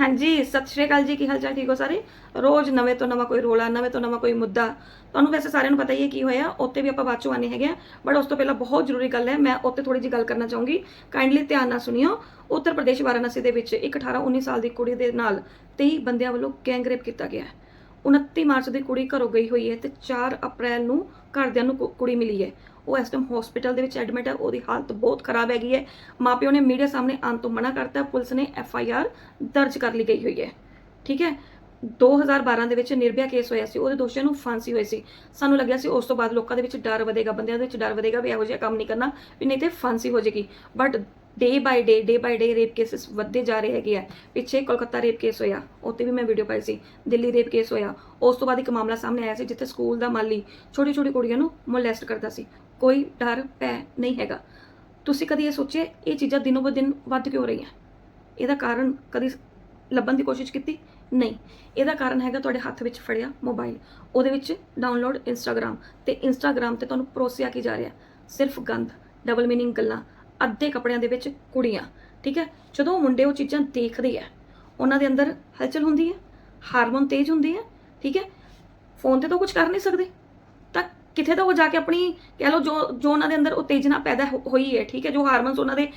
ਹਾਂਜੀ, ਸਤਿ ਸ਼੍ਰੀ ਅਕਾਲ ਜੀ, ਕੀ ਹਾਲ ਚਾਲ, ਠੀਕ ਹੋ ਸਾਰੇ? ਰੋਜ਼ ਨਵੇਂ ਤੋਂ ਨਵਾਂ ਕੋਈ ਰੋਲਾ, ਨਵੇਂ ਤੋਂ ਨਵਾਂ ਕੋਈ ਮੁੱਦਾ। ਤੁਹਾਨੂੰ ਵੈਸੇ ਸਾਰਿਆਂ ਨੂੰ ਪਤਾ ਹੀ ਹੈ ਕੀ ਹੋਇਆ ਉੱਤੇ ਵੀ ਆਪਾਂ ਬਾਅਦ ਚੋਂ ਆਨੇ ਹੈਗੇ ਆ ਬਟ ਉਸ ਤੋਂ ਪਹਿਲਾਂ ਬਹੁਤ ਜ਼ਰੂਰੀ ਗੱਲ ਹੈ, ਮੈਂ ਉੱਤੇ ਥੋੜੀ ਜਿਹੀ ਗੱਲ ਕਰਨਾ ਚਾਹੂੰਗੀ। ਕਾਈਂਡਲੀ ਧਿਆਨ ਨਾਲ ਸੁਣਿਓ, ਉੱਤਰ ਪ੍ਰਦੇਸ਼ ਵਾਰਾਣਸੀ ਦੇ ਵਿੱਚ ਇੱਕ 18 19 ਸਾਲ ਦੀ ਕੁੜੀ ਦੇ ਨਾਲ 23 ਬੰਦਿਆਂ ਵੱਲੋਂ ਗੈਂਗ ਰੇਪ ਕੀਤਾ ਗਿਆ ਹੈ। 29 ਮਾਰਚ ਦੀ ਕੁੜੀ ਘਰੋਂ ਗਈ ਹੋਈ ਹੈ ਤੇ 4 ਅਪ੍ਰੈਲ ਨੂੰ ਘਰਦਿਆਂ ਨੂੰ ਕੁੜੀ ਮਿਲੀ ਹੈ। ਉਹ ਇਸ ਟਾਈਮ ਹਸਪੀਟਲ ਦੇ ਵਿੱਚ ਐਡਮਿਟ ਹੈ ਉਹਦੀ ਹਾਲਤ ਬਹੁਤ ਖਰਾਬ ਹੈਗੀ ਹੈ। ਮਾਪਿਓ ਨੇ ਮੀਡੀਆ ਸਾਹਮਣੇ ਆਉਣ ਤੋਂ ਮਨਾ ਕਰਤਾ, ਪੁਲਿਸ ਨੇ ਐਫ ਆਈ ਆਰ ਦਰਜ ਕਰ ਲਈ ਗਈ ਹੋਈ ਹੈ। ਠੀਕ ਹੈ? 2012 ਦੇ ਵਿੱਚ ਨਿਰਭਿਆ ਕੇਸ ਹੋਇਆ ਸੀ, ਉਹਦੇ ਦੋਸ਼ੀਆਂ ਨੂੰ ਫਾਂਸੀ ਹੋਈ ਸੀ। ਸਾਨੂੰ ਲੱਗਿਆ ਸੀ ਉਸ ਤੋਂ ਬਾਅਦ ਲੋਕਾਂ ਦੇ ਵਿੱਚ ਡਰ ਵਧੇਗਾ, ਬੰਦਿਆਂ ਦੇ ਵਿੱਚ ਡਰ ਵਧੇਗਾ ਵੀ ਇਹੋ ਜਿਹਾ ਕੰਮ ਨਹੀਂ ਕਰਨਾ, ਵੀ ਨਹੀਂ ਤੇ ਫਾਂਸੀ ਹੋ ਜਾਏਗੀ। But day by day day by day rape cases ਵੱਧਦੇ ਜਾ ਰਹੇ ਹੈਗੇ ਆ। ਪਿੱਛੇ ਕੋਲਕਾਤਾ ਰੇਪ ਕੇਸ ਹੋਇਆ ਉੱਤੇ ਵੀ ਮੈਂ ਵੀਡੀਓ ਪਾਈ ਸੀ, ਦਿੱਲੀ ਰੇਪ ਕੇਸ ਹੋਇਆ। ਉਸ ਤੋਂ ਬਾਅਦ ਇੱਕ ਮਾਮਲਾ ਸਾਹਮਣੇ ਆਇਆ ਸੀ, ਜਿੱਥੇ ਸਕੂਲ ਦਾ ਮਾਲੀ ਛੋਟੀ ਛੋਟੀ ਕੁੜੀਆਂ ਨੂੰ ਮੋਲੈਸਟ ਕਰਦਾ ਸੀ। ਕੋਈ ਡਰ ਪੈ ਨਹੀਂ ਹੈਗਾ। ਤੁਸੀਂ ਕਦੀ ਇਹ ਸੋਚਿਆ, ਇਹ ਚੀਜ਼ਾਂ ਦਿਨੋ ਬ ਦਿਨ ਵੱਧ ਕਿਉਂ ਰਹੀਆਂ? ਇਹਦਾ ਕਾਰਨ ਕਦੀ ਲੱਭਣ ਦੀ ਕੋਸ਼ਿਸ਼ ਕੀਤੀ? ਨਹੀਂ। ਇਹਦਾ ਕਾਰਨ ਹੈਗਾ ਤੁਹਾਡੇ ਹੱਥ ਵਿੱਚ ਫੜਿਆ ਮੋਬਾਈਲ ਉਹਦੇ ਵਿੱਚ ਡਾਊਨਲੋਡ ਇੰਸਟਾਗ੍ਰam ਤੇ ਇੰਸਟਾਗ੍ਰam ਤੇ ਤੁਹਾਨੂੰ ਪਰੋਸਿਆ ਕੀ ਜਾ ਰਿਹਾ? ਸਿਰਫ ਗੰਦ ਡਬਲ ਮੀਨਿੰਗ ਗੱਲਾਂ। ਅੱਧੇ ਕੱਪੜਿਆਂ ਦੇ ਵਿੱਚ ਕੁੜੀਆਂ, ਠੀਕ ਹੈ? ਜਦੋਂ ਮੁੰਡੇ ਉਹ ਚੀਜ਼ਾਂ ਦੇਖਦੇ ਆ, ਉਹਨਾਂ ਦੇ ਅੰਦਰ ਹਲਚਲ ਹੁੰਦੀ ਹੈ, ਹਾਰਮੋਨ ਤੇਜ਼ ਹੁੰਦੇ ਆ, ਠੀਕ ਹੈ? ਫੋਨ ਤੇ ਤਾਂ ਕੁਝ ਕਰ ਨਹੀਂ ਸਕਦੇ। ਤਾਂ ਕਿਥੇ ਤਾਂ ਉਹ ਜਾ ਕੇ ਆਪਣੀ, ਕਹਿ ਲਓ ਜੋ ਜੋ ਉਹਨਾਂ ਦੇ ਅੰਦਰ ਉਤੇਜਨਾ ਪੈਦਾ ਹੋ- ਹੋਈ ਹੈ, ਠੀਕ ਹੈ? ਜੋ ਹਾਰਮੋਨਸ ਉਹਨਾਂ ਦੇ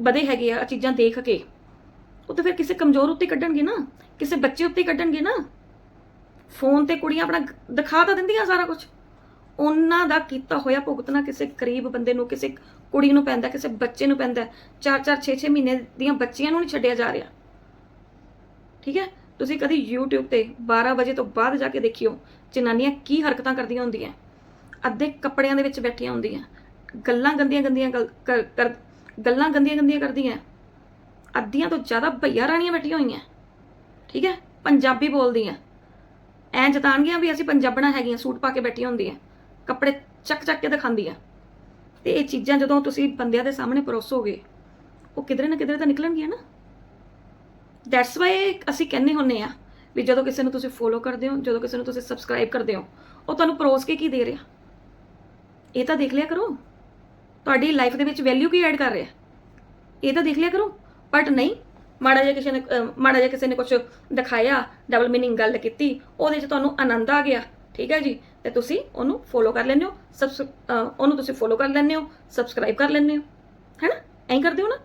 ਵਧੇ ਹੈਗੇ ਆ ਚੀਜ਼ਾਂ ਦੇਖ ਕੇ। ਉਹ ਤਾਂ ਫਿਰ ਕਿਸੇ ਕਮਜ਼ੋਰ ਉੱਤੇ ਕੱਢਣਗੇ ਨਾ? ਕਿਸੇ ਬੱਚੇ ਉੱਤੇ ਕੱਢਣਗੇ ਨਾ? ਫੋਨ ਤੇ ਕੁੜੀਆਂ ਆਪਣਾ ਦਿਖਾ ਤਾਂ ਦਿੰਦੀਆਂ ਸਾਰਾ ਕੁਝ ਉਹਨਾਂ ਦਾ ਕੀਤਾ ਹੋਇਆ ਭੁਗਤਣਾ ਕਿਸੇ ਗਰੀਬ ਬੰਦੇ ਨੂੰ, ਕਿਸੇ ਕੁੜੀ ਨੂੰ ਪੈਂਦਾ, ਕਿਸੇ ਬੱਚੇ ਨੂੰ ਪੈਂਦਾ 4-4 6-6 ਮਹੀਨੇ ਦੀਆਂ ਬੱਚੀਆਂ ਨੂੰ ਨਹੀਂ ਛੱਡਿਆ ਜਾ ਰਿਹਾ। ਠੀਕ ਹੈ? ਤੁਸੀਂ ਕਦੀ YouTube ਤੇ 12 ਵਜੇ ਤੋਂ ਬਾਅਦ ਜਾ ਕੇ ਦੇਖਿਓ, ਜਨਾਨੀਆਂ ਕੀ ਹਰਕਤਾਂ ਕਰਦੀਆਂ ਹੁੰਦੀਆਂ। ਅੱਧੇ ਕੱਪੜਿਆਂ ਦੇ ਵਿੱਚ ਬੈਠੀਆਂ ਹੁੰਦੀਆਂ। ਗੱਲਾਂ ਗੰਦੀਆਂ ਗੰਦੀਆਂ ਗੱਲ- ਕਰ- ਗੱਲਾਂ ਗੰਦੀਆਂ ਗੰਦੀਆਂ ਕਰਦੀਆਂ। ਅੱਧੀਆਂ ਤੋਂ ਜ਼ਿਆਦਾ ਭਈਆ ਰਾਣੀਆਂ ਬੈਠੀਆਂ ਹੋਈਆਂ। ਠੀਕ ਹੈ? ਪੰਜਾਬੀ ਬੋਲਦੀਆਂ। ਐਂ ਜਤਾਣਗੀਆਂ ਵੀ ਅਸੀਂ ਪੰਜਾਬਣਾ ਹੈਗੀਆਂ, ਸੂਟ ਪਾ ਕੇ ਬੈਠੀਆਂ ਹੁੰਦੀਆਂ। ਕੱਪੜੇ ਚੱਕ ਚੱਕ ਕੇ ਦਿਖਾਉਂਦੀਆਂ ਤੇ ਇਹ ਚੀਜ਼ਾਂ ਜਦੋਂ ਤੁਸੀਂ ਬੰਦਿਆਂ ਦੇ ਸਾਹਮਣੇ ਪਰੋਸੋਗੇ, ਉਹ ਕਿਧਰੇ ਨਾ ਕਿਧਰੇ ਤਾਂ ਨਿਕਲਣਗੀਆਂ ਨਾ। ਦੈਟਸ ਵਾਈ ਅਸੀਂ ਕਹਿੰਦੇ ਹੁੰਨੇ ਆ ਵੀ ਜਦੋਂ ਕਿਸੇ ਨੂੰ ਤੁਸੀਂ ਫੋਲੋ ਕਰਦੇ ਹੋ, ਜਦੋਂ ਕਿਸੇ ਨੂੰ ਤੁਸੀਂ ਸਬਸਕ੍ਰਾਈਬ ਕਰਦੇ ਹੋ, ਉਹ ਤੁਹਾਨੂੰ ਪਰੋਸ ਕੇ ਕੀ ਦੇ ਰਿਹਾ? ਇਹ ਤਾਂ ਦੇਖ ਲਿਆ ਕਰੋ। ਤੁਹਾਡੀ ਲਾਈਫ ਦੇ ਵਿੱਚ ਵੈਲਿਊ ਕੀ ਐਡ ਕਰ ਰਿਹਾ? ਇਹ ਤਾਂ ਦੇਖ ਲਿਆ ਕਰੋ। ਬਟ ਨਹੀਂ, ਮਾੜਾ ਜਿਹਾ ਕਿਸੇ ਨੇ ਮਾੜਾ ਜਿਹਾ ਕਿਸੇ ਨੇ ਕੁਝ ਦਿਖਾਇਆ ਡਬਲ ਮੀਨਿੰਗ ਗੱਲ ਕੀਤੀ, ਉਹਦੇ 'ਚ ਤੁਹਾਨੂੰ ਆਨੰਦ ਆ ਗਿਆ। ਠੀਕ ਹੈ ਜੀ? ਤੇ ਤੁਸੀਂ ਉਹਨੂੰ ਫੋਲੋ ਕਰ ਲੈਂਦੇ ਹੋ ਸਬਸ ਉਹਨੂੰ ਤੁਸੀਂ ਫੋਲੋ ਕਰ ਲੈਂਦੇ ਹੋ ਸਬਸਕ੍ਰਾਈਬ ਕਰ ਲੈਂਦੇ ਹੋ, ਹੈਨਾ? ਐਂ ਕਰਦੇ ਹੋ ਨਾ?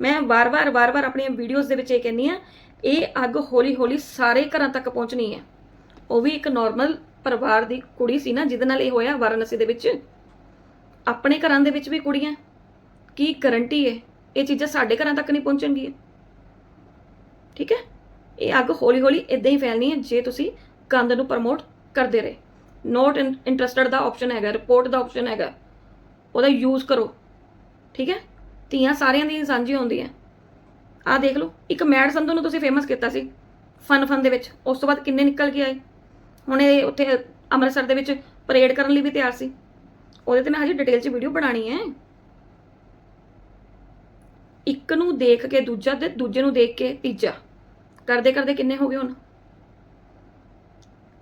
ਮੈਂ ਵਾਰ-ਵਾਰ ਵਾਰ-ਵਾਰ ਆਪਣੀਆਂ ਵੀਡੀਓਜ਼ ਦੇ ਵਿੱਚ ਇਹ ਕਹਿੰਦੀ ਆ ਇਹ ਅੱਗ ਹੌਲੀ-ਹੌਲੀ ਸਾਰੇ ਘਰਾਂ ਤੱਕ ਪਹੁੰਚਣੀ ਹੈ। ਉਹ ਵੀ ਇੱਕ ਨਾਰਮਲ ਪਰਿਵਾਰ ਦੀ ਕੁੜੀ ਸੀ ਨਾ, ਜਿਹਦੇ ਨਾਲ ਇਹ ਹੋਇਆ ਵਾਰਾਣਸੀ ਦੇ ਵਿੱਚ। ਆਪਣੇ ਘਰਾਂ ਦੇ ਵਿੱਚ ਵੀ ਕੁੜੀਆਂ। ਕੀ ਗਰੰਟੀ ਹੈ? ਇਹ ਚੀਜ਼ਾਂ ਸਾਡੇ ਘਰਾਂ ਤੱਕ ਨਹੀਂ ਪਹੁੰਚਣਗੀਆਂ। ਠੀਕ ਹੈ? ਇਹ ਅੱਗ ਹੌਲੀ-ਹੌਲੀ ਇਦਾਂ ਹੀ ਫੈਲਣੀ ਹੈ, ਜੇ ਤੁਸੀਂ ਗੰਦ ਨੂੰ ਪ੍ਰਮੋਟ ਕਰਦੇ ਰਹੇ। ਨੋਟ ਇੰਟਰਸਟਡ ਦਾ ਆਪਸ਼ਨ ਹੈਗਾ ਰਿਪੋਰਟ ਦਾ ਆਪਸ਼ਨ ਹੈਗਾ। ਉਹਦਾ ਯੂਜ਼ ਕਰੋ। ਠੀਕ ਹੈ? ਧੀਆਂ ਸਾਰਿਆਂ ਦੀ ਸਾਂਝੀਆਂ ਹੁੰਦੀਆਂ। ਆਹ ਦੇਖ ਲਓ, ਇੱਕ ਮੈਡ ਸੰਧੂ ਨੂੰ ਤੁਸੀਂ ਫੇਮਸ ਕੀਤਾ ਸੀ ਫਨ ਫਨ ਦੇ ਵਿੱਚ। ਉਸ ਤੋਂ ਬਾਅਦ ਕਿੰਨੇ ਨਿਕਲ ਕੇ ਆਏ? ਹੁਣ ਇਹ ਉੱਥੇ ਅੰਮ੍ਰਿਤਸਰ ਦੇ ਵਿੱਚ ਪਰੇਡ ਕਰਨ ਲਈ ਵੀ ਤਿਆਰ ਸੀ। ਉਹਦੇ ਤੇ ਮੈਂ ਹਜੇ ਡਿਟੇਲ 'ਚ ਵੀਡੀਓ ਬਣਾਣੀ ਹੈ। ਇੱਕ ਨੂੰ ਦੇਖ ਕੇ ਦੂਜਾ ਤੇ ਦੂਜੇ ਨੂੰ ਦੇਖ ਕੇ ਤੀਜਾ। ਕਰਦੇ ਕਰਦੇ ਕਿੰਨੇ ਹੋ ਗਏ ਹੁਣ?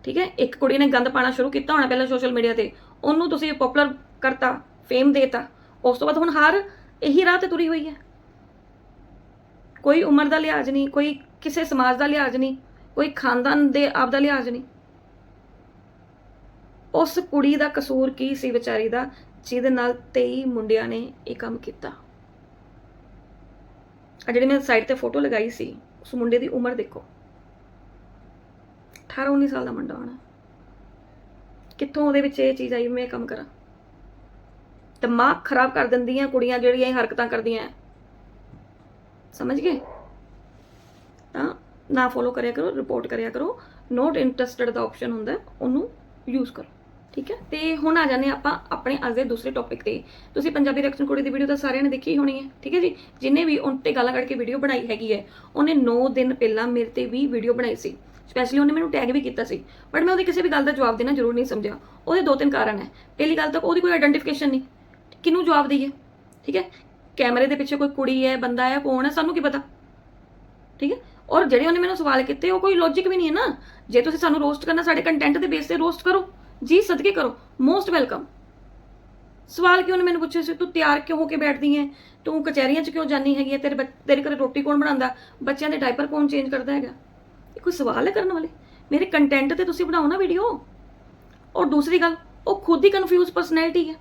ਠੀਕ ਹੈ? ਇੱਕ ਕੁੜੀ ਨੇ ਗੰਦ ਪਾਣਾ ਸ਼ੁਰੂ ਕੀਤਾ ਹੋਣਾ ਪਹਿਲਾਂ ਸੋਸ਼ਲ ਮੀਡੀਆ ਤੇ। ਉਹਨੂੰ ਤੁਸੀਂ ਪਪੂਲਰ ਕਰਤਾ ਫੇਮ ਦੇਤਾ। ਉਸ ਤੋਂ ਬਾਅਦ ਹੁਣ ਹਰ ਇਹੀ ਰਾਹ ਤੇ ਤੁਰੀ ਹੋਈ ਹੈ। ਕੋਈ ਉਮਰ ਦਾ ਲਿਹਾਜ਼ ਨਹੀਂ, ਕੋਈ ਕਿਸੇ ਸਮਾਜ ਦਾ ਲਿਹਾਜ਼ ਨਹੀਂ, ਕੋਈ ਖਾਨਦਾਨ ਦੇ ਆਪ ਦਾ ਲਿਹਾਜ਼ ਨਹੀਂ। ਉਸ ਕੁੜੀ ਦਾ ਕਸੂਰ ਕੀ ਸੀ ਵਿਚਾਰੀ ਦਾ, ਜਿਹਦੇ ਨਾਲ 23 ਮੁੰਡਿਆਂ ਨੇ ਇਹ ਕੰਮ ਕੀਤਾ। ਆ ਜਿਹੜੀ ਮੈਂ ਸਾਈਡ ਤੇ ਫੋਟੋ ਲਗਾਈ ਸੀ, ਉਸ ਮੁੰਡੇ ਦੀ ਉਮਰ ਦੇਖੋ। 18 19 ਸਾਲ ਦਾ ਮੁੰਡਾ ਹੋਣਾ। ਕਿੱਥੋਂ ਉਹਦੇ ਵਿੱਚ ਇਹ ਚੀਜ਼ ਆਈ ਮੈਂ ਕੰਮ ਕਰਾਂ? ਦਿਮਾਗ ਖਰਾਬ ਕਰ ਦਿੰਦੀਆਂ ਕੁੜੀਆਂ ਜਿਹੜੀਆਂ ਇਹ ਹਰਕਤਾਂ ਕਰਦੀਆਂ। ਸਮਝ ਗਏ? ਤਾਂ ਨਾ ਫੋਲੋ ਕਰਿਆ ਕਰੋ ਰਿਪੋਰਟ ਕਰਿਆ ਕਰੋ। ਨੋਟ ਇੰਟਰਸਟਡ ਦਾ ਆਪਸ਼ਨ ਹੁੰਦਾ ਉਹਨੂੰ ਯੂਜ਼ ਕਰੋ। ਠੀਕ ਹੈ? ਤੇ ਹੁਣ ਆ ਜਾਂਦੇ ਹਾਂ ਆਪਾਂ ਆਪਣੇ ਅੱਜ ਦੇ ਦੂਸਰੇ ਟੌਪਿਕ ਤੇ। ਤੁਸੀਂ ਪੰਜਾਬੀ ਰਿਐਕਸ਼ਨ ਕੁੜੀ ਦੀ ਵੀਡੀਓ ਤਾਂ ਸਾਰਿਆਂ ਨੇ ਦੇਖੀ ਹੋਣੀ ਹੈ। ਠੀਕ ਹੈ ਜੀ? ਜਿਨੇ ਵੀ ਉਨ ਤੇ ਗੱਲਾਂ ਕਰਕੇ ਵੀਡੀਓ ਬਣਾਈ ਹੈਗੀ ਹੈ, ਉਹਨੇ 9 ਦਿਨ ਪਹਿਲਾਂ ਮੇਰੇ ਤੇ ਵੀ ਵੀਡੀਓ ਬਣਾਈ ਸੀ। ਸਪੈਸ਼ਲੀ ਉਹਨੇ ਮੈਨੂੰ ਟੈਗ ਵੀ ਕੀਤਾ ਸੀ। ਬਟ ਮੈਂ ਉਹਦੀ ਕਿਸੇ ਵੀ ਗੱਲ ਦਾ ਜਵਾਬ ਦੇਣਾ ਜ਼ਰੂਰ ਨਹੀਂ ਸਮਝਿਆ। ਉਹਦੇ ਦੋ ਤਿੰਨ ਕਾਰਨ ਹੈ। ਪਹਿਲੀ ਗੱਲ ਤਾਂ ਉਹਦੀ ਕੋਈ ਆਇਡੈਂਟੀਫਿਕੇਸ਼ਨ ਨਹੀਂ। ਕਿਹਨੂੰ ਜਵਾਬ ਦਈਏ? ਠੀਕ ਹੈ? ਕੈਮਰੇ ਦੇ ਪਿੱਛੇ ਕੋਈ ਕੁੜੀ ਹੈ, ਬੰਦਾ ਹੈ, ਕੌਣ ਹੈ, ਸਾਨੂੰ ਕੀ ਪਤਾ? ਠੀਕ ਹੈ? ਔਰ ਜਿਹੜੇ ਉਹਨੇ ਮੈਨੂੰ ਸਵਾਲ ਕੀਤੇ, ਉਹ ਕੋਈ ਲੌਜੀਕ ਵੀ ਨਹੀਂ ਹੈ ਨਾ। ਜੇ ਤੁਸੀਂ ਸਾਨੂੰ ਰੋਸਟ ਕਰਨਾ, ਸਾਡੇ ਕੰਟੈਂਟ ਦੇ ਬੇਸ ਤੇ ਰੋਸਟ ਕਰੋ। ਜੀ, ਸਦਕੇ ਕਰੋ। ਮੋਸਟ ਵੈਲਕਮ ਸਵਾਲ ਕਿਉਂ ਨੇ ਮੈਨੂੰ ਪੁੱਛਿਆ ਸੀ? ਤੂੰ ਤਿਆਰ ਕਿਉਂ ਹੋ ਕੇ ਬੈਠਦੀ ਹੈ? ਤੂੰ ਕਚਹਿਰੀਆਂ 'ਚ ਕਿਉਂ ਜਾਂਦੀ ਹੈਗੀ ਹੈ? ਤੇਰੇ ਬੱਚ- ਤੇਰੇ ਘਰੇ ਰੋਟੀ ਕੌਣ ਬਣਾਉਂਦਾ? ਬੱਚਿਆਂ ਦੇ ਡਾਈਪਰ ਕੌਣ ਚੇਂਜ ਕਰਦਾ ਹੈਗਾ? ਇਹ ਕੋਈ ਸਵਾਲ ਹੈ ਕਰਨ ਵਾਲੇ? ਮੇਰੇ ਕੰਟੈਂਟ ਤੇ ਤੁਸੀਂ ਬਣਾਓ ਨਾ ਵੀਡੀਓ ਔਰ ਦੂਸਰੀ ਗੱਲ, ਉਹ ਖੁਦ ਹੀ ਕਨਫਿਊਜ਼ ਪਰਸਨੈਲਿਟੀ ਹੈ।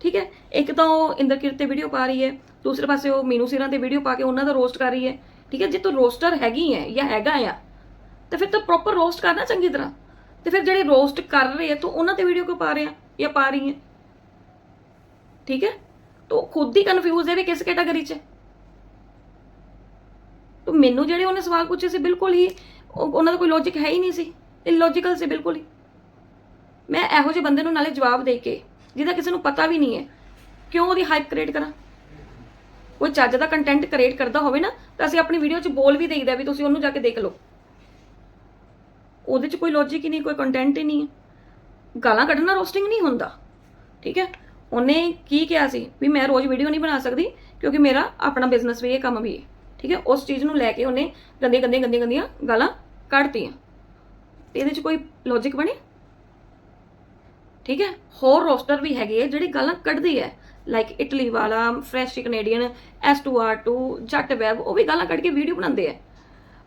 ਠੀਕ ਹੈ? ਇੱਕ ਤਾਂ ਉਹ ਇੰਦਰਕਿਰਤ ਤੇ ਵੀਡੀਓ ਪਾ ਰਹੀ ਹੈ, ਦੂਸਰੇ ਪਾਸੇ ਉਹ ਮੀਨੂ ਸਿਰਾਂ ਤੇ ਵੀਡੀਓ ਪਾ ਕੇ ਉਹਨਾਂ ਦਾ ਰੋਸਟ ਕਰ ਰਹੀ ਹੈ। ਠੀਕ ਹੈ? ਜੇ ਤੂੰ ਰੋਸਟਰ ਹੈਗੀ ਹੈ ਜਾਂ ਹੈਗਾ ਆ, ਤਾਂ ਫਿਰ ਤਾਂ ਪ੍ਰੋਪਰ ਰੋਸਟ ਕਰਨਾ ਚੰਗੀ ਤਰ੍ਹਾਂ। ਤੇ ਫਿਰ ਜਿਹੜੇ ਰੋਸਟ ਕਰ ਰਹੇ ਆ, ਤੂੰ ਉਹਨਾਂ ਤੇ ਵੀਡੀਓ ਕਿਉਂ ਪਾ ਰਿਹਾ ਜਾਂ ਪਾ ਰਹੀ ਹੈ? ਠੀਕ ਹੈ? ਤੂੰ ਖੁਦ ਹੀ ਕਨਫਿਊਜ਼ ਹੈ ਵੀ ਕਿਸ ਕੈਟਾਗਰੀ 'ਚ ਤੂੰ ਮੈਨੂੰ ਜਿਹੜੇ ਉਹਨੇ ਸਵਾਲ ਪੁੱਛੇ ਸੀ, ਬਿਲਕੁਲ ਹੀ ਉਹਨਾਂ ਦਾ ਕੋਈ ਲੌਜੀਕ ਹੈ ਹੀ ਨਹੀਂ ਸੀ। ਇਲੌਜੀਕਲ ਸੀ ਬਿਲਕੁਲ ਹੀ। ਮੈਂ ਇਹੋ ਜਿਹੇ ਬੰਦੇ ਨੂੰ ਨਾਲੇ ਜਵਾਬ ਦੇ ਕੇ, ਜਿਹਦਾ ਕਿਸੇ ਨੂੰ ਪਤਾ ਵੀ ਨਹੀਂ ਹੈ, ਕਿਉਂ ਉਹਦੀ ਹਾਈਪ ਕ੍ਰੀਏਟ ਕਰਾਂ? ਕੋਈ ਚੱਜ ਦਾ ਕੰਟੈਂਟ ਕ੍ਰੀਏਟ ਕਰਦਾ ਹੋਵੇ ਨਾ, ਤਾਂ ਅਸੀਂ ਆਪਣੀ ਵੀਡੀਓ 'ਚ ਬੋਲ ਵੀ ਦੇਈਦਾ ਵੀ ਤੁਸੀਂ ਉਹਨੂੰ ਜਾ ਕੇ ਦੇਖ ਲਓ। ਉਹਦੇ 'ਚ ਕੋਈ ਲੌਜੀਕ ਹੀ ਨਹੀਂ, ਕੋਈ ਕੰਟੈਂਟ ਹੀ ਨਹੀਂ ਹੈ। ਗਾਲਾਂ ਕੱਢਣਾ ਰੋਸਟਿੰਗ ਨਹੀਂ ਹੁੰਦਾ, ਠੀਕ ਹੈ? ਉਹਨੇ ਕੀ ਕਿਹਾ ਸੀ ਵੀ ਮੈਂ ਰੋਜ਼ ਵੀਡੀਓ ਨਹੀਂ ਬਣਾ ਸਕਦੀ, ਕਿਉਂਕਿ ਮੇਰਾ ਆਪਣਾ ਬਿਜ਼ਨਸ ਵੀ ਹੈ ਕੰਮ ਵੀ ਹੈ, ਠੀਕ ਹੈ? ਉਸ ਚੀਜ਼ ਨੂੰ ਲੈ ਕੇ ਉਹਨੇ ਗੰਦੀਆਂ ਗੰਦੀਆਂ ਗੰਦੀਆਂ ਗੰਦੀਆਂ ਗਾਲਾਂ ਕੱਢਤੀਆਂ ਤੇ ਇਹਦੇ 'ਚ ਕੋਈ ਲੌਜੀਕ ਬਣੇ? ਠੀਕ ਹੈ? ਹੋਰ ਰੋਸਟਰ ਵੀ ਹੈਗੇ ਆ ਜਿਹੜੇ ਗਾਲਾਂ ਕੱਢਦੇ ਆ ਲਾਈਕ ਇਟਲੀ ਵਾਲਾ ਫਰੈਸ਼ ਕੈਨੇਡੀਅਨ S2R2 ਜੱਟ ਵੈਬ ਉਹ ਵੀ ਗਾਲਾਂ ਕੱਢ ਕੇ ਵੀਡੀਓ ਬਣਾਉਂਦੇ ਆ।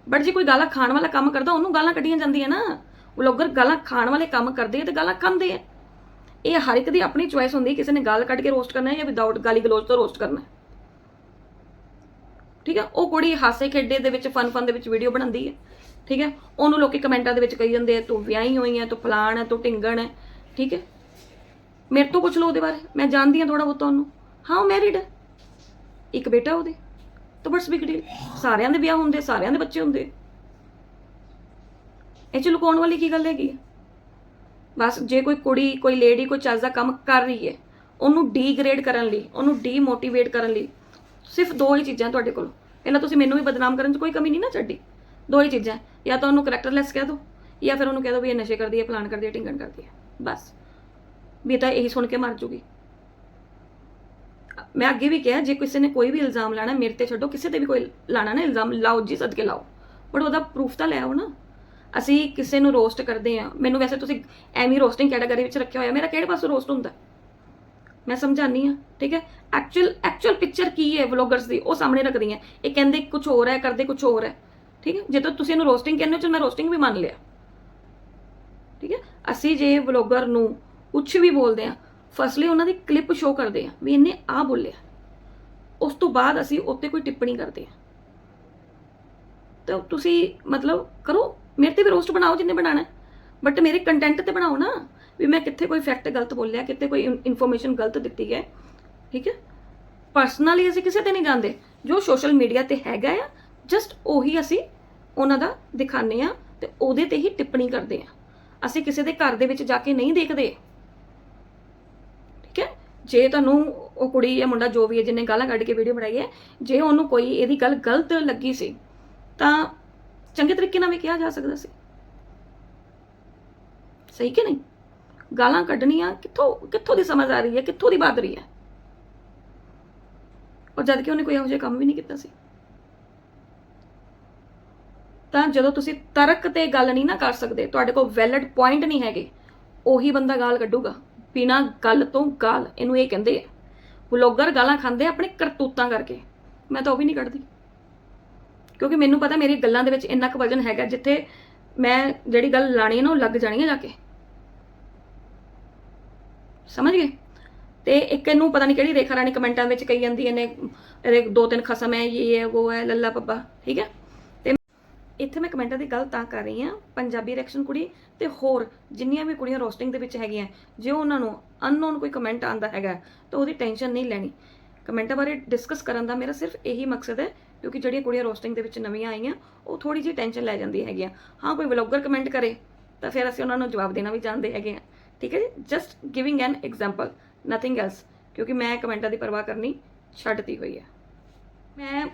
ਬਟ ਜੇ ਕੋਈ ਗਾਲਾਂ ਖਾਣ ਵਾਲਾ ਕੰਮ ਕਰਦਾ, ਉਹਨੂੰ ਗਾਲਾਂ ਕੱਢੀਆਂ ਜਾਂਦੀਆਂ ਨਾ। ਵਲੋਗਰ ਗਾਲਾਂ ਖਾਣ ਵਾਲੇ ਕੰਮ ਕਰਦੇ ਆ ਤੇ ਗਾਲਾਂ ਖਾਂਦੇ ਆ। ਇਹ ਹਰ ਇੱਕ ਦੀ ਆਪਣੀ ਚੁਆਇਸ ਹੁੰਦੀ ਹੈ ਕਿਸੇ ਨੇ ਗਾਲ ਕੱਢ ਕੇ ਰੋਸਟ ਕਰਨਾ ਹੈ ਜਾਂ ਵਿਦਆਊਟ ਗਾਲੀ ਗਲੋਚ ਤੋਂ ਰੋਸਟ ਕਰਨਾ। ਹੈ ਠੀਕ ਹੈ? ਉਹ ਕੁੜੀ ਹਾਸੇ ਖੇਡੇ ਦੇ ਵਿੱਚ ਫਨ ਫਨ ਦੇ ਵਿੱਚ ਵੀਡੀਓ ਬਣਾਉਂਦੀ ਹੈ। ਠੀਕ ਹੈ? ਉਹਨੂੰ ਲੋਕੀ ਕਮੈਂਟਾਂ ਦੇ ਵਿੱਚ ਕਹੀ ਜਾਂਦੇ ਆ, ਤੂੰ ਵਿਆਹੀ ਹੋਈ ਹੈ ਤੂੰ ਫਲਾਣ ਹੈ ਤੂੰ ਢਿੰਗਣ ਹੈ ਠੀਕ ਹੈ? ਮੇਰੇ ਤੋਂ ਪੁੱਛ ਲਓ ਉਹਦੇ ਬਾਰੇ। ਮੈਂ ਜਾਣਦੀ ਹਾਂ ਥੋੜਾ ਬਹੁਤਾ ਉਹਨੂੰ। ਹਾਂ, ਉਹ ਮੈਰਿਡ ਹੈ। ਇੱਕ ਬੇਟਾ ਉਹਦੇ। ਤਾਂ ਬਟਸ ਬਿਗ ਡੀਲ ਸਾਰਿਆਂ ਦੇ ਵਿਆਹ ਹੁੰਦੇ, ਸਾਰਿਆਂ ਦੇ ਬੱਚੇ ਹੁੰਦੇ। ਇਹ ਚ ਲੁਕਾਉਣ ਵਾਲੀ ਕੀ ਗੱਲ ਹੈਗੀ ਹੈ? ਬਸ ਜੇ ਕੋਈ ਕੁੜੀ, ਕੋਈ ਲੇਡੀ ਕੋਈ ਚੱਜ ਦਾ ਕੰਮ ਕਰ ਰਹੀ ਹੈ, ਉਹਨੂੰ ਡੀਗ੍ਰੇਡ ਕਰਨ ਲਈ, ਉਹਨੂੰ ਡੀਮੋਟੀਵੇਟ ਕਰਨ ਲਈ, ਸਿਰਫ ਦੋ ਹੀ ਚੀਜ਼ਾਂ ਤੁਹਾਡੇ ਕੋਲ। ਪਹਿਲਾਂ ਤੁਸੀਂ ਮੈਨੂੰ ਵੀ ਬਦਨਾਮ ਕਰਨ 'ਚ ਕੋਈ ਕਮੀ ਨਹੀਂ ਨਾ ਛੱਡੀ। ਦੋ ਹੀ ਚੀਜ਼ਾਂ। ਜਾਂ ਤਾਂ ਉਹਨੂੰ ਕਰੈਕਟਰਲੈਸ ਕਹਿ ਦਿਓ ਜਾਂ ਫਿਰ ਉਹਨੂੰ ਕਹਿ ਦਿਓ ਵੀ ਇਹ ਨਸ਼ੇ ਕਰਦੀ ਹੈ ਪਲਾਨ ਕਰਦੀ ਹੈ ਢਿੰਗਣ ਕਰਦੀ ਹੈ, ਬਸ। ਵੀ ਤਾਂ ਇਹੀ ਸੁਣ ਕੇ ਮਰ ਜੂਗੀ। ਮੈਂ ਅੱਗੇ ਵੀ ਕਿਹਾ, ਜੇ ਕਿਸੇ ਨੇ ਕੋਈ ਵੀ ਇਲਜ਼ਾਮ ਲਾਣਾ, ਮੇਰੇ ਤੇ ਛੱਡੋ, ਕਿਸੇ ਤੇ ਵੀ ਕੋਈ ਲਾਣਾ ਨਾ ਇਲਜ਼ਾਮ, ਲਾਓ ਜੀ, ਸਦਕੇ ਲਾਓ। ਬਟ ਉਹਦਾ ਪ੍ਰੂਫ ਤਾਂ ਲੈ ਆਓ ਨਾ। ਅਸੀਂ ਕਿਸੇ ਨੂੰ ਰੋਸਟ ਕਰਦੇ ਆ ਮੈਨੂੰ ਵੈਸੇ ਤੁਸੀਂ ਐਵੇਂ ਰੋਸਟਿੰਗ ਕੈਟਾਗਰੀ ਵਿੱਚ ਰੱਖਿਆ ਹੋਇਆ, ਮੇਰਾ ਕਿਹੜੇ ਪਾਸੋਂ ਰੋਸਟ ਹੁੰਦਾ? ਮੈਂ ਸਮਝਾਨੀ ਆ ਠੀਕ ਹੈ? ਐਕਚੁਅਲ ਐਕਚੁਅਲ ਪਿਕਚਰ ਕੀ ਹੈ ਵਲੋਗਰਸ ਦੀ? ਉਹ ਸਾਹਮਣੇ ਰੱਖਦੀ ਆ ਇਹ ਕਹਿੰਦੇ ਕੁਝ ਹੋਰ ਹੈ, ਕਰਦੇ ਕੁਝ ਹੋਰ ਹੈ। ਠੀਕ ਹੈ? ਜੇ ਤਾਂ ਤੁਸੀਂ ਇਹਨੂੰ ਰੋਸਟਿੰਗ ਕਹਿੰਦੇ ਹੋ ਚਲ ਮੈਂ ਰੋਸਟਿੰਗ ਵੀ ਮੰਨ ਲਿਆ। ਠੀਕ ਹੈ? ਅਸੀਂ ਜੇ ਵਲੋਗਰ ਨੂੰ ਕੁਝ ਵੀ ਬੋਲਦੇ ਆ ਫਸਲੀ ਉਹਨਾਂ ਦੀ ਕਲਿੱਪ ਸ਼ੋ ਕਰਦੇ ਆ ਵੀ ਇਹਨੇ ਆ ਬੋਲਿਆ। ਉਸ ਤੋਂ ਬਾਅਦ ਅਸੀਂ ਉੱਤੇ ਕੋਈ ਟਿੱਪਣੀ ਕਰਦੇ ਆ ਤਾਂ ਤੁਸੀਂ ਮਤਲਬ ਕਰੋ, ਮੇਰੇ ਤੇ ਵੀ ਰੋਸਟ ਬਣਾਓ ਜਿੰਨੇ ਬਣਾਣਾ ਬਟ ਮੇਰੇ ਕੰਟੈਂਟ ਤੇ ਬਣਾਓ ਨਾ ਵੀ ਮੈਂ ਕਿੱਥੇ ਕੋਈ ਫੈਕਟ ਗਲਤ ਬੋਲਿਆ, ਕਿੱਥੇ ਕੋਈ ਇਨਫੋਰਮੇਸ਼ਨ ਗਲਤ ਦਿੱਤੀ ਹੈ। ਠੀਕ ਹੈ? ਪਰਸਨਲੀ ਅਸੀਂ ਕਿਸੇ ਤੇ ਨਹੀਂ ਜਾਂਦੇ। ਜੋ ਸੋਸ਼ਲ ਮੀਡੀਆ ਤੇ ਹੈਗਾ ਆ ਜਸਟ ਉਹੀ ਅਸੀਂ ਉਹਨਾਂ ਦਾ ਦਿਖਾਣੇ ਆ ਤੇ ਉਹਦੇ ਤੇ ਹੀ ਟਿੱਪਣੀ ਕਰਦੇ ਆ ਅਸੀਂ ਕਿਸੇ ਦੇ ਘਰ ਦੇ ਵਿੱਚ ਜਾ ਕੇ ਨਹੀਂ ਦੇਖਦੇ। ਠੀਕ ਹੈ? ਜੇ ਤੁਹਾਨੂੰ ਉਹ ਕੁੜੀ ਜਾਂ ਮੁੰਡਾ ਜੋ ਵੀ ਹੈ, ਜਿਹਨੇ ਗਾਲਾਂ ਕੱਢ ਕੇ ਵੀਡੀਓ ਬਣਾਈ ਹੈ, ਜੇ ਉਹਨੂੰ ਕੋਈ ਇਹਦੀ ਗੱਲ ਗਲਤ ਲੱਗੀ ਸੀ, ਤਾਂ ਚੰਗੇ ਤਰੀਕੇ ਨਾਲ ਵੀ ਕਿਹਾ ਜਾ ਸਕਦਾ ਸੀ। ਸਹੀ ਕਿ ਨਹੀਂ? ਗਾਲਾਂ ਕੱਢਣੀਆਂ ਕਿੱਥੋਂ ਕਿੱਥੋਂ ਦੀ ਸਮਝ ਆ ਰਹੀ ਹੈ? ਕਿੱਥੋਂ ਦੀ ਬਾਤ ਰਹੀ ਹੈ? ਔਰ ਜਦ ਕਿ ਉਹਨੇ ਕੋਈ ਇਹੋ ਜਿਹਾ ਕੰਮ ਵੀ ਨਹੀਂ ਕੀਤਾ ਸੀ। ਤਾਂ ਜਦੋਂ ਤੁਸੀਂ ਤਰਕ ਤੇ ਗੱਲ ਨਹੀਂ ਨਾ ਕਰ ਸਕਦੇ, ਤੁਹਾਡੇ ਕੋਲ ਵੈਲਿਡ ਪੁਆਇੰਟ ਨਹੀਂ ਹੈਗੇ, ਉਹੀ ਬੰਦਾ ਗਾਲ ਕੱਢੂਗਾ, ਬਿਨਾ ਗੱਲ ਤੋਂ ਗਾਲ, ਇਹਨੂੰ ਇਹ ਕਹਿੰਦੇ ਆ। ਵਲੋਗਰ ਗਾਲਾਂ ਖਾਂਦੇ ਆਪਣੇ ਕਰਤੂਤਾਂ ਕਰਕੇ। ਮੈਂ ਤਾਂ ਉਹ ਵੀ ਨਹੀਂ ਕੱਢਦੀ। ਕਿਉਂਕਿ ਮੈਨੂੰ ਪਤਾ ਮੇਰੀ ਗੱਲਾਂ ਦੇ ਵਿੱਚ ਇੰਨਾ ਕੁ ਵਜਨ ਹੈਗਾ ਜਿੱਥੇ ਮੈਂ ਜਿਹੜੀ ਗੱਲ ਲਾਣੀ ਹੈ ਨਾ, ਉਹ ਲੱਗ ਜਾਣੀ ਹੈ ਜਾ ਕੇ। ਸਮਝ ਗਏ? ਤੇ ਇੱਕ ਇਹਨੂੰ ਪਤਾ ਨਹੀਂ ਕਿਹੜੀ ਰੇਖਾ ਰਾਣੀ ਕਮੈਂਟਾਂ ਵਿੱਚ ਕਹੀ ਜਾਂਦੀ, ਇਹਨੇ ਇਹਦੇ ਦੋ ਤਿੰਨ ਖਸਮ ਹੈ ਇਹ ਹੈ ਉਹ ਹੈ ਲੱਲਾ ਪੱਪਾ ਠੀਕ ਹੈ? ਇੱਥੇ ਮੈਂ ਕਮੈਂਟਾਂ ਦੀ ਗੱਲ ਤਾਂ ਕਰ ਰਹੀ ਹਾਂ, ਪੰਜਾਬੀ ਰਿਐਕਸ਼ਨ ਕੁੜੀ ਤੇ ਹੋਰ ਜਿੰਨੀਆਂ ਵੀ ਕੁੜੀਆਂ ਰੋਸਟਿੰਗ ਦੇ ਵਿੱਚ ਹੈਗੀਆਂ, ਜੇ ਉਹਨਾਂ ਨੂੰ ਅਨਨੋਨ ਕੋਈ ਕਮੈਂਟ ਆਂਦਾ ਹੈਗਾ, ਤਾਂ ਉਹਦੀ ਟੈਨਸ਼ਨ ਨਹੀਂ ਲੈਣੀ। ਕਮੈਂਟਾਂ ਬਾਰੇ ਡਿਸਕਸ ਕਰਨ ਦਾ ਮੇਰਾ ਸਿਰਫ ਇਹੀ ਮਕਸਦ ਹੈ, ਕਿਉਂਕਿ ਜਿਹੜੀਆਂ ਕੁੜੀਆਂ ਰੋਸਟਿੰਗ ਦੇ ਵਿੱਚ ਨਵੀਆਂ ਆਈਆਂ, ਉਹ ਥੋੜੀ ਜਿਹੀ ਟੈਨਸ਼ਨ ਲੈ ਜਾਂਦੀ ਹੈਗੀਆਂ। ਹਾਂ, ਕੋਈ ਵਲੌਗਰ ਕਮੈਂਟ ਕਰੇ, ਤਾਂ ਫਿਰ ਅਸੀਂ ਉਹਨਾਂ ਨੂੰ ਜਵਾਬ ਦੇਣਾ ਵੀ ਜਾਣਦੇ ਹੈਗੇ ਆ। ਠੀਕ ਹੈ ਜੀ? Just giving an example nothing else ਕਿਉਂਕਿ ਮੈਂ ਕਮੈਂਟਾਂ ਦੀ ਪਰਵਾਹ ਕਰਨੀ ਛੱਡਤੀ ਹੋਈ ਹੈ। ਮੈਂ